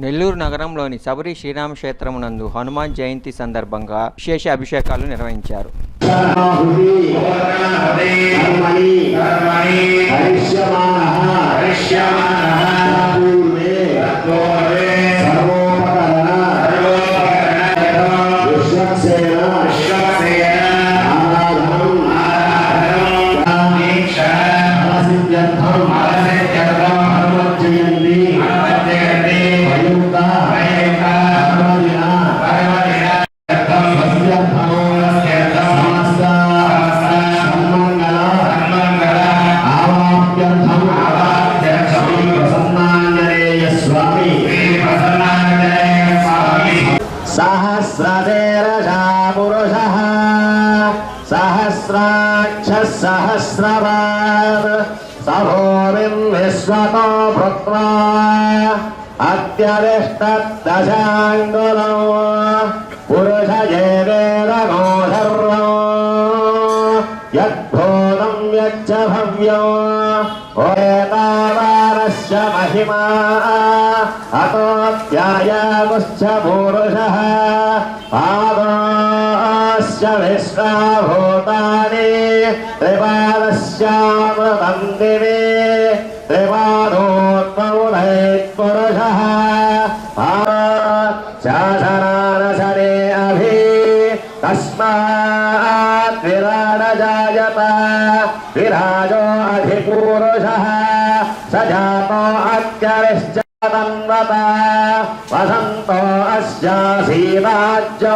నెల్లూరు నగరంలోని శబరి శ్రీరామక్షేత్రమునందు హనుమాన్ జయంతి సందర్భంగా విశేష అభిషేకాలు నిర్వహించారు హరిష్యమాన సహస్రవార్ సభోరిన్విశ్వతో భృత్వా అత్యదిష్టదశాంగులం పురుషయేరేరగోధర్వం యద్భూతం యచ్చ భవ్యం ఓయేతావారస్య మహిమా అతోత్యాయాగుశ్చ పూరుషः పాదో अतोऽध्यायामुश्च पुरुषः पादोऽस्य विश्वाभूतानि त्रिपादस्यामृतं दिवे त्रिपादोत्तमुदयत्पुरुषः शासनानसरे अभि तस्मात् विराडजायत विराजो अधिपूरुषः स जातो अत्यरिश्च तन्वत वसन्तो अस्यासीदाज्यो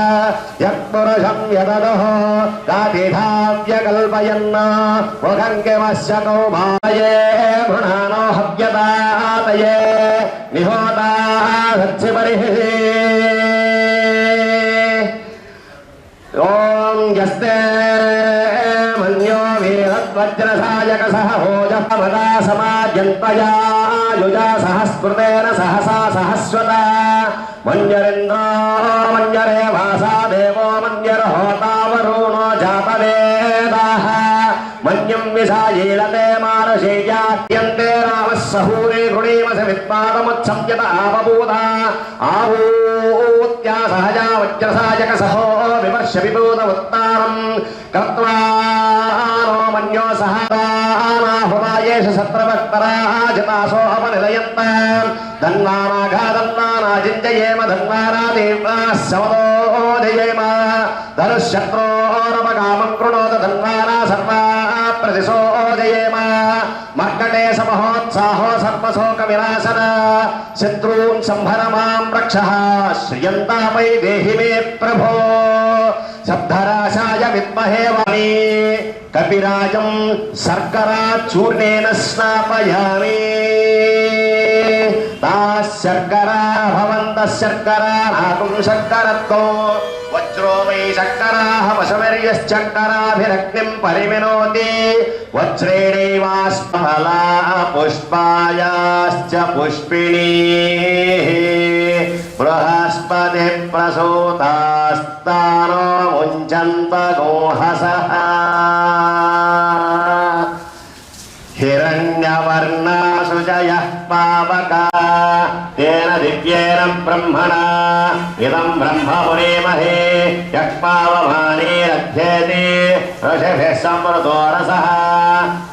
यत्पुरुषं यदनुः कापिधाव्यकल्पयन्न मुखं किमस्य कौमाये भृणानो हव्यतातये निहोताः सच्चिपरिः వజ్రసాయక సహ హోజమదా సమాజంతయాయుజా సహస్కృతేన సహసా సహస్వత. మంజరింద్రో మంజరే వాసా దేవో మంజర హోతావరుణో జాతవేద మన్యం విషాయీలతే మానసేజాద్యంతే రామః సహూరే గృణీమసి విత్పాదముత్సవ్యత ఆపభూత ఆహూత్యా సహజా వజ్రసాయక సహో విమర్శ విభూత ఉత్తానం కర్త్వా సహాయేష సత్రవక్తరాः జపాసోహమనిలయత్త ధన్వానాఘాధన్వానాజింజయేమ ధన్వానాదేవ్యాः సమదోజయేమ ధనుశత్రోరపకామం కృణోత ధన్వానా సర్వా. ప్రతిశోదయేమ మర్కటే సమహోత్సాహో సర్వశోక విలాసన శత్రూన్ సంభర మాం రక్ష. శ్రియంతామై దేహి మే ప్రభో. శబ్దరాశాయ విద్మహే వాణి కపిరాజం సర్కరా చూర్ణేన స్నాపయామే. ताः शर्करा भवन्तः शर्करा शर्करत्वो वज्रो वै शर्कराः वशवर्यश्चर्कराभिरग्निं परिमिनोति। वज्रेणैवास्मला पुष्पायाश्च पुष्पिणी। बृहस्पति प्रसूतास्तानो मुञ्चन्त गोहसः हिरण्यवर्णासुजयः पावका तेन दिव्येन ब्रह्मणा इदं ब्रह्मपुरीमहे यः पावमानेरध्येते ऋषिभिः समृतो रसः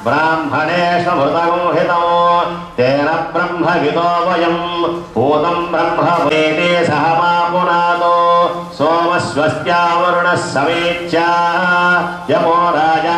ब्राह्मणेष्वमृतगोहितो तेन ब्रह्मविदो वयम् भूतं ब्रह्म वेदे सह मा पुनातो सोमस्वस्त्यावरुणः समेत्या यमो राजा